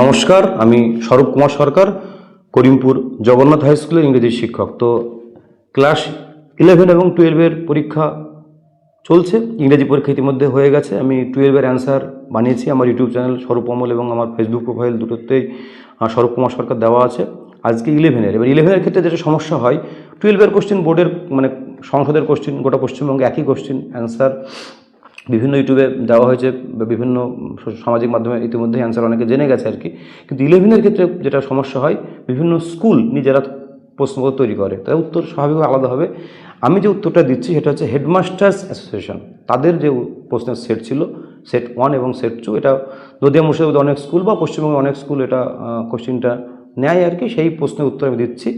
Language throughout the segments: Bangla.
নমস্কার, আমি স্বরূপ কুমার সরকার, করিমপুর জগন্নাথ হাই স্কুলের ইংরেজি শিক্ষক। তো ক্লাস ইলেভেন এবং টুয়েলভের পরীক্ষা চলছে, ইংরেজি পরীক্ষা ইতিমধ্যে হয়ে গেছে। আমি টুয়েলভের অ্যান্সার বানিয়েছি, আমার ইউটিউব চ্যানেল স্বরূপ অমল এবং আমার ফেসবুক প্রোফাইল দুটোতেই স্বরূপ কুমার সরকার দেওয়া আছে। আজকে ইলেভেনের এবার ইলেভেনের ক্ষেত্রে যেটা সমস্যা হয় টুয়েলভের কোশ্চেন বোর্ডের মানে সংসদের কোশ্চেন গোটা পশ্চিমবঙ্গে একই কোশ্চেন অ্যান্সার বিভিন্ন ইউটিউবে দেওয়া হয়েছে বিভিন্ন সামাজিক মাধ্যমে ইতিমধ্যেই অ্যান্সার অনেকে জেনে গেছে আর কি। কিন্তু ইলেভেনের ক্ষেত্রে যেটা সমস্যা হয়, বিভিন্ন স্কুল নিজেরা প্রশ্নপত্র তৈরি করে। তাই উত্তর স্বাভাবিকভাবে আলাদা হবে। আমি যে উত্তরটা দিচ্ছি সেটা হচ্ছে হেডমাস্টার্স অ্যাসোসিয়েশন তাদের যে প্রশ্নের সেট ছিল সেট ওয়ান এবং সেট টু এটা নদিয়া মুর্শিদাবাদে অনেক স্কুল বা পশ্চিমবঙ্গে অনেক স্কুল এটা কোশ্চেনটা নেয় আর কি, সেই প্রশ্নের উত্তর আমি দিচ্ছি।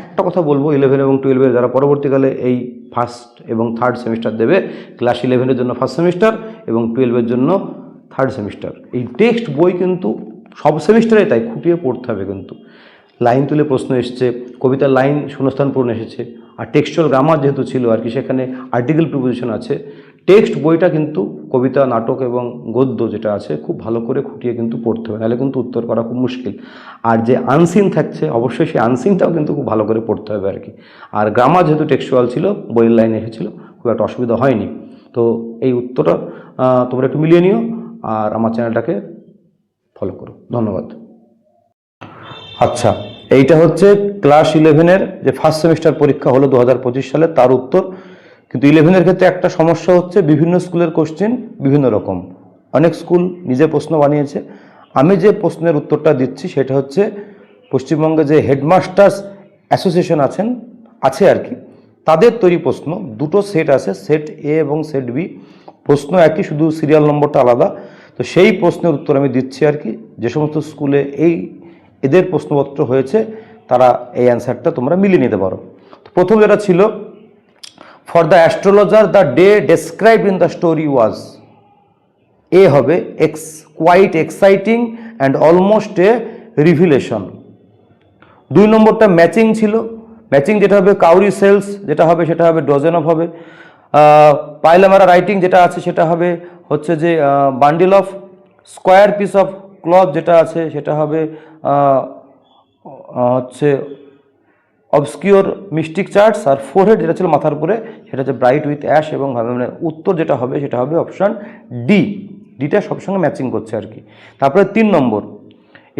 একটা কথা বলব ইলেভেন এবং টুয়েলভের যারা পরবর্তীকালে এই ফার্স্ট এবং থার্ড সেমিস্টার দেবে ক্লাস ইলেভেনের জন্য ফার্স্ট সেমিস্টার এবং টুয়েলভের জন্য থার্ড সেমিস্টার এই টেক্সট বই কিন্তু সব সেমিস্টারে তাই, খুঁটিয়ে পড়তে হবে কিন্তু। লাইন তুলে প্রশ্ন এসছে, কবিতার লাইন শূন্যস্থান পূরণ এসেছে, আর টেক্সচুয়াল গ্রামার যেহেতু ছিল আর কি, সেখানে আর্টিকেল প্রিপোজিশন আছে। টেক্সট বইটা কিন্তু কবিতা, নাটক এবং গদ্য যেটা আছে খুব ভালো করে খুঁটিয়ে কিন্তু পড়তে হবে। নাহলে কিন্তু উত্তর করা খুব মুশকিল। আর যে আনসিন থাকছে, অবশ্যই সেই আনসিনটাও কিন্তু খুব ভালো করে পড়তে হবে আর কি আর গ্রামার যেহেতু টেক্সচুয়াল ছিল, বইয়ের লাইন এসেছিল, খুব একটা অসুবিধা হয়নি। তো এই উত্তরটা তোমরা একটু মিলিয়ে নিও আর আমার চ্যানেলটাকে ফলো করো। ধন্যবাদ। আচ্ছা এইটা হচ্ছে ক্লাস ইলেভেনের যে ফার্স্ট সেমিস্টার পরীক্ষা হলো দু হাজার পঁচিশ সালে, তার উত্তর কিন্তু ইলেভেনের ক্ষেত্রে একটা সমস্যা হচ্ছে বিভিন্ন স্কুলের কোশ্চেন বিভিন্ন রকম। অনেক স্কুল নিজে প্রশ্ন বানিয়েছে। আমি যে প্রশ্নের উত্তরটা দিচ্ছি সেটা হচ্ছে, পশ্চিমবঙ্গে যে হেডমাস্টার্স অ্যাসোসিয়েশন আছেন, আছে আর কি, তাদের তৈরি প্রশ্ন, দুটো সেট আছে সেট এ এবং সেট বি প্রশ্ন একই, শুধু সিরিয়াল নম্বরটা আলাদা। তো সেই প্রশ্নের উত্তর আমি দিচ্ছি আর কি, যে সমস্ত স্কুলে এই এদের প্রশ্নপত্র হয়েছে, তারা এই অ্যান্সারটা তোমরা মিলিয়ে নিতে পারো। তো প্রথম যেটা ছিল for the astrologer the day describe in the story was a হবে ex quite exciting and almost a revelation দুই নম্বরটা ম্যাচিং ছিল। ম্যাচিং যেটা হবে কাউরি সেলস যেটা হবে সেটা হবে ডজন অফ হবে। পাইলামারা রাইটিং যেটা আছে সেটা হবে হচ্ছে যে bundle of square piece of cloth যেটা আছে সেটা হবে হচ্ছে অবস্কিওর মিস্টিক চার্টস আর ফোরহেড যেটা ছিল মাথার উপরে, সেটা হচ্ছে ব্রাইট উইথ অ্যাশ এবং মানে উত্তর যেটা হবে, সেটা হবে অপশান ডি ডিটা সবসঙ্গে ম্যাচিং করছে আর কি। তারপরে তিন নম্বর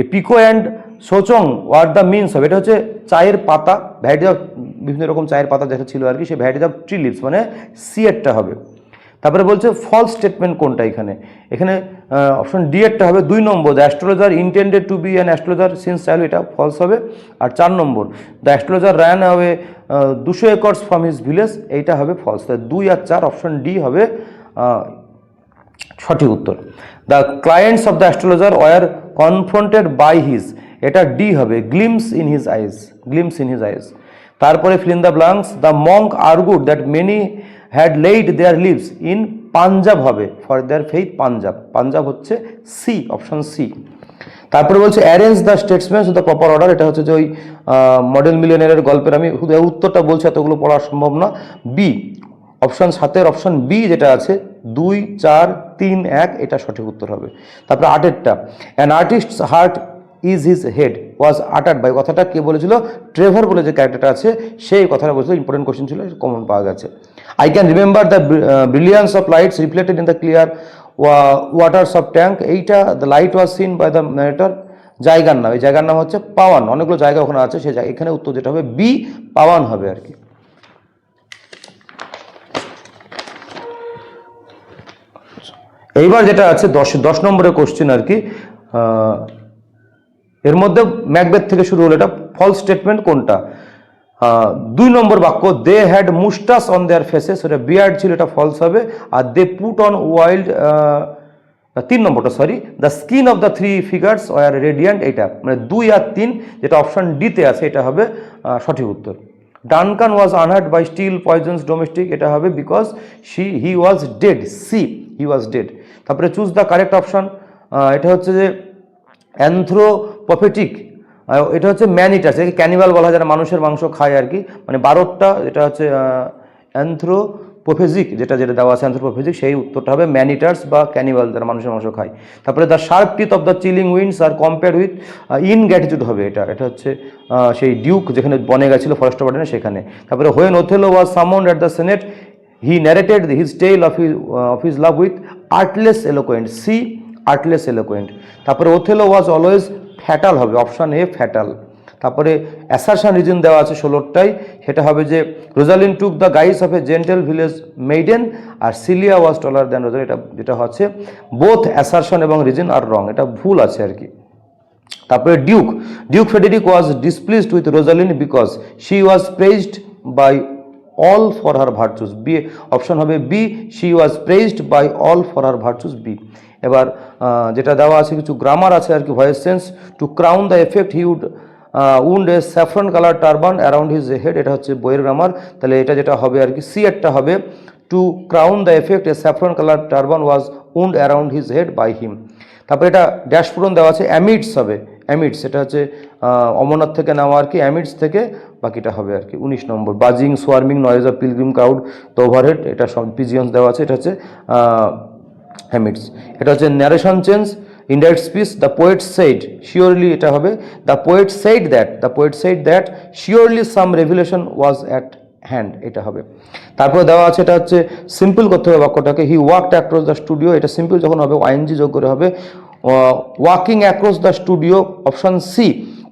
a pekoe and souchong were the means হবে এটা হচ্ছে চায়ের পাতা ভ্যারাইটি অফ বিভিন্ন রকম চায়ের পাতা যেটা ছিল আর কি সে ভ্যারাইটি অফ ট্রি লিভস মানে সিয়েটটা হবে। তারপরে বলছে ফলস স্টেটমেন্ট কোনটা এখানে? এখানে অপশন ডি এরটা হবে দুই নম্বর the astrologer intended to be an astrologer since child এটা ফলস হবে। আর চার নম্বর দ্য অ্যাস্ট্রোলজার র্যান হবে দুশো একর্স ফ্রম হিজ ভিলেজ এইটা হবে ফলস তাই দুই আর চার অপশন ডি হবে সঠিক উত্তর। The clients of the astrologer were confronted by his এটা ডি হবে glimpse in his eyes glimpse in his eyes তারপরে fill in the blanks the monk argued that many had laid their lives in Punjab হবে for their faith Punjab Punjab হচ্ছে সি অপশন সি তারপরে বলছে arrange the statements the proper order এটা হচ্ছে যে ওই মডেল মিলিয়নের গল্পের আমি উত্তরটা বলছি, এতগুলো পড়া সম্ভব না। বি অপশন সাতের অপশন বি যেটা আছে, দুই, চার, তিন, এক, এটা সঠিক উত্তর হবে। তারপরে আটেরটা an artist heart is his head was uttered by কথাটা কে বলেছিল? ট্রেভার বলে যে ক্যারেক্টারটা আছে, সেই কথাটা বলেছিল ইম্পর্টেন্ট কোশ্চেন ছিল কমন পাওয়া গেছে। I can remember the brilliance of lights reflected in the clear waters of tank এইটা the light was seen by the matter জায়গার নাম এই জায়গার নাম হচ্ছে পাওয়ান অনেকগুলো জায়গা ওখানে আছে জায়গা, এখানে উত্তর যেটা হবে বি পাওয়ান হবে আর কি। এইবার যেটা আছে, দশ দশ নম্বরের কোশ্চেন আর কি এর মধ্যে ম্যাকবেথ থেকে শুরু হলো এটা ফলস স্টেটমেন্ট কোনটা? দুই নম্বর বাক্য they had moustaches on their faces ওটা বিয়ার্ড ছিল, এটা ফলস হবে। আর দে পুট অন ওয়াইল্ড তিন নম্বরটা sorry the skin of the three figures were radiant এটা মানে দুই আর তিন, যেটা অপশন ডিতে আছে, এটা হবে সঠিক উত্তর। Duncan was unheard by still poisons domestic এটা হবে because she he was dead C he was dead তারপরে চুজ দ্য কারেক্ট অপশান এটা হচ্ছে যে অ্যান্থ্রোপফেটিক এটা হচ্ছে ম্যানিটাস, একে ক্যানিবাল বলা হয়, যারা মানুষের মাংস খায় আর কি। মানে বারোটা এটা হচ্ছে অ্যান্থ্রোপোফেজিক যেটা যেটা দেওয়া আছে অ্যান্থ্রোপোফেজিক সেই উত্তরটা হবে ম্যানিটার্স বা ক্যানিবাল যারা মানুষের মাংস খায়। তারপরে the sharp teeth of the chilling winds R compare with in gratitude হবে এটা। এটা হচ্ছে সেই ডিউক যেখানে বনে গেছিল ফরেস্ট বার্ডেনে সেখানে। তারপরে when Othello was summoned at the senate he narrated his tale of his of his love with artless eloquence artless eloquent তারপরে ওথেলো ওয়াজ অলওয়েজ ফ্যাটাল হবে, অপশান এ ফ্যাটাল তারপরে অ্যাসারশন রিজন দেওয়া আছে ষোলোটাই সেটা হবে যে Rosalind took the guise of a gentle village maiden R Celia was taller than Rosalind এটা, যেটা হচ্ছে বোথ অ্যাসারশন এবং রিজন আর রং, এটা ভুল আছে আর কি। তারপরে duke duke Frederick was displeased with Rosalind because she was praised by all for her virtues, B, option হবে B, she was praised by all for her virtues, B. এবার যেটা দেওয়া আছে কিছু গ্রামার আছে আর কি voice sense to crown the effect he would wound a saffron colour turban around his head এটা হচ্ছে বইয়ের গ্রামার তাহলে এটা যেটা হবে আর কি সি এরটা হবে to crown the effect a saffron colour turban was wound around his head by him তারপরে এটা ড্যাশ পূরণ দেওয়া আছে অ্যামিডস হবে অ্যামিডস এটা হচ্ছে অমরনাথ থেকে নেওয়া আর কি অ্যামিডস থেকে বাকিটা হবে আর কি, উনিশ নম্বর, buzzing swarming noise of pilgrim crowd the overhead এটা সব পিজিয়ন্স দেওয়া আছে, এটা হচ্ছে হ্যামিডস এটা হচ্ছে narration change indirect speech the poet said surely এটা হবে। The poet said that the poet said that surely some revolution was at hand এটা হবে। তারপরে দেওয়া আছে, এটা হচ্ছে সিম্পল করতে হবে বাক্যটাকে। He walked across the studio এটা সিম্পল যখন হবে ওয়াইএনজি যোগ করে হবে। Walking across the studio option C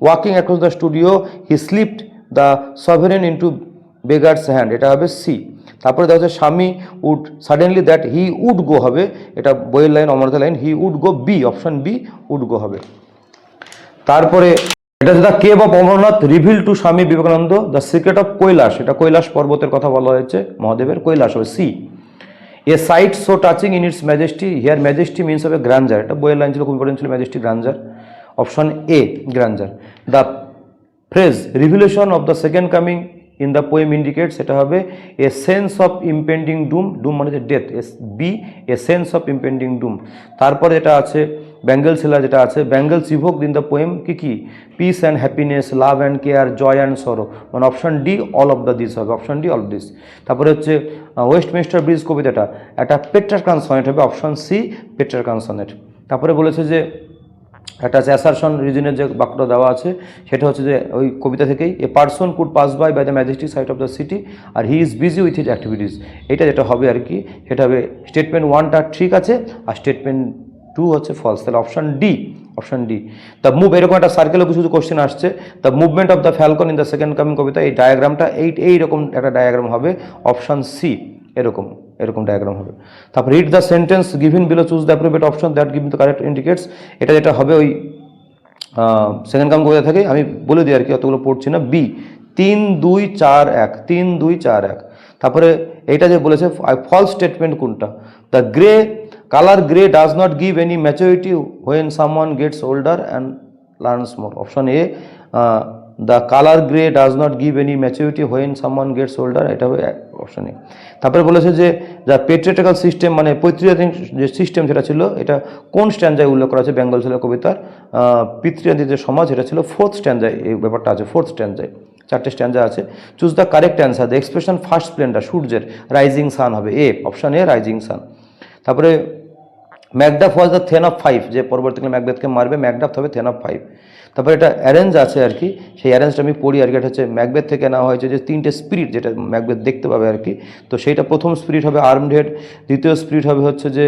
walking across the studio he slipped the sovereign into beggar's hand এটা হবে সি তারপরে দেখা যাচ্ছে Swami would suddenly that he would go হবে, এটা বইয়ের line অমরতা line he would go B option B would go হবে। তারপরে এটা হচ্ছে the cave of Amarnath reveal to Swami Vivekananda the secret of Kailash, এটা কৈলাস পর্বতের কথা বলা হয়েছে, মহাদেবের কৈলাস হবে C a sight so touching in its majesty here majesty means হবে গ্রাঞ্জার এটা বইয়ের লাইন ছিল, খুব ইম্পর্টেন্ট ছিল majesty grandeur option A grandeur the phrase revelation of the second coming in the poem indicate সেটা হবে a sense of impending doom doom মানে হচ্ছে death as B a sense of impending doom তারপরে যেটা আছে ব্যাঙ্গেল সেলা যেটা আছে bangles evoke in the poem কি কি? Peace and happiness love and care joy and sorrow মানে option D all of the this হবে option D all of this তারপরে হচ্ছে ওয়েস্টমিনিস্টার ব্রিজ কবিতাটা, একটা পেট্রার কানসনেট হবে অপশন সি পেট্রার কানসনেট তারপরে বলেছে যে একটা অ্যাসারশন রিজনের যে বাক্যটা দেওয়া আছে, সেটা হচ্ছে যে ওই কবিতা থেকেই a person could pass by by the majestic sight of the city R he is busy with his activities এটা যেটা হবে আর কি, সেটা হবে স্টেটমেন্ট ওয়ানটা ঠিক আছে আর স্টেটমেন্ট টু হচ্ছে ফলস তাহলে option D option D the move এরকম একটা সার্কেলও কিছু কিছু কোশ্চেন আসছে। The movement of the falcon in the second coming কবিতা, এই ডায়াগ্রামটা এই এইরকম একটা ডায়াগ্রাম হবে। অপশন সি এরকম। এরকম ডায়াগ্রাম হবে। তারপর read the sentence given below choose the appropriate option that given the correct indicates এটা যেটা হবে ওই সেকেন্ড কাম কবিতা থাকে, আমি বলে দিই আর কি, অতগুলো পড়ছি না। বি তিন, দুই, চার, এক, তিন, দুই, চার, এক। তারপরে এইটা যে বলেছে ফলস স্টেটমেন্ট কোনটা? The grey colour grey does not give any maturity when someone gets older and learns more option A the colour grey does not give any maturity when someone gets older এটা অপশন তারপরে বলেছে যে দ্য পেট্রিয়াটিক্যাল সিস্টেম মানে পৈতৃয়াধীন যে সিস্টেম যেটা ছিল, এটা কোন স্ট্যান্ডায় উল্লেখ করা আছে? বেঙ্গল ছিল কবিতার। পিতৃয়াধীন যে সমাজ এটা ছিল ফোর্থ স্ট্যান্ডায় এই ব্যাপারটা আছে ফোর্থ স্ট্যান্ডায় চারটে স্ট্যান্ডা আছে। Choose the correct answer the expression first splendour সূর্যের। রাইজিং সান হবে। A option a rising sun তারপরে Macduff was the thane of Fife যে পরবর্তীকালে ম্যাকবেথকে মারবে ম্যাকডাফ হবে থেন অফ ফাইভ তারপরে এটা অ্যারেঞ্জ আছে আর কি, সেই অ্যারেঞ্জটা আমি পড়ি আর কি, এটা হচ্ছে ম্যাকবেথ থেকে নেওয়া হয়েছে যে তিনটে স্পিরিট যেটা ম্যাকবেথ দেখতে পাবে আর কি। তো সেইটা প্রথম স্পিরিট হবে আর্মড হেড দ্বিতীয় স্পিরিট হবে হচ্ছে যে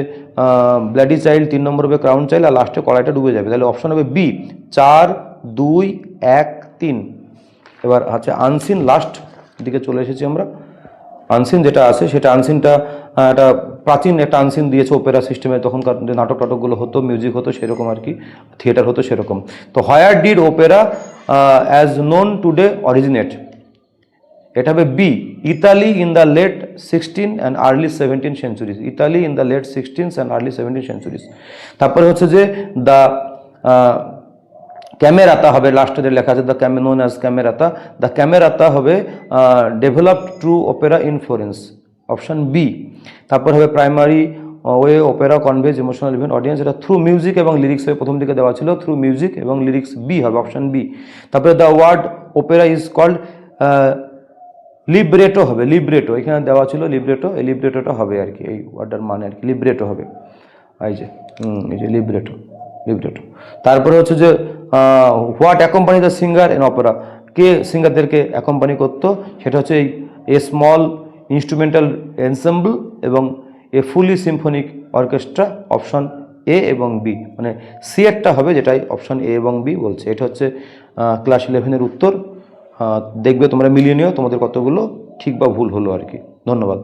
ব্ল্যাডি চাইল্ড তিন নম্বর হবে ক্রাউন চাইল্ড আর লাস্টে কড়াইটা ডুবে যাবে। তাহলে অপশন হবে বি চার, দুই, এক, তিন। এবার হচ্ছে আনসিন লাস্ট দিকে চলে এসেছি আমরা। আনসিন যেটা আছে, সেটা আনসিনটা একটা প্রাচীন একটা আনসিন দিয়েছে ওপেরা সিস্টেমে তখনকার যে নাটক টাটকগুলো হতো মিউজিক হতো, সেরকম আর কি থিয়েটার হতো সেরকম। তো where did opera as known today originate এটা হবে B Italy in the late sixteen and early seventeen centuries Italy in the late sixteens and early seventeen centuries তারপরে হচ্ছে যে দ্য ক্যামেরাতা হবে লাস্টে লেখা আছে the ক্যামে known as Camerata the Camerata হবে developed true opera in option B তারপর হবে primary way opera conveys emotional event audience এটা থ্রু মিউজিক এবং লিরিক্স হয়ে প্রথম দিকে দেওয়া ছিল থ্রু মিউজিক এবং লিরিক্স বি হবে অপশান বি তারপরে the word opera is called libretto হবে লিব্রেটো এখানে দেওয়া ছিল লিব্রেটো এই লিব্রেটোটা হবে আর কি, এই ওয়ার্ডটার মানে আর কি লিব্রেটো হবে। এই যে এই যে লিব্রেটো লিব্রেটো তারপরে হচ্ছে যে what accompany the singer in opera কে সিঙ্গারদেরকে অ্যাকম্পানি করতো? সেটা হচ্ছে এই এ স্মল ইনস্ট্রুমেন্টাল এনসেম্বল এবং এ ফুলি সিম্ফনিক অর্কেস্ট্রা অপশন এ এবং বি মানে সি একটা হবে যেটাই অপশন এ এবং বি বলছে। এটা হচ্ছে ক্লাস ইলেভেনের উত্তর। দেখবে তোমরা মিলিয়ে নিও তোমাদের কতগুলো ঠিক বা ভুল হলো আর কি। ধন্যবাদ।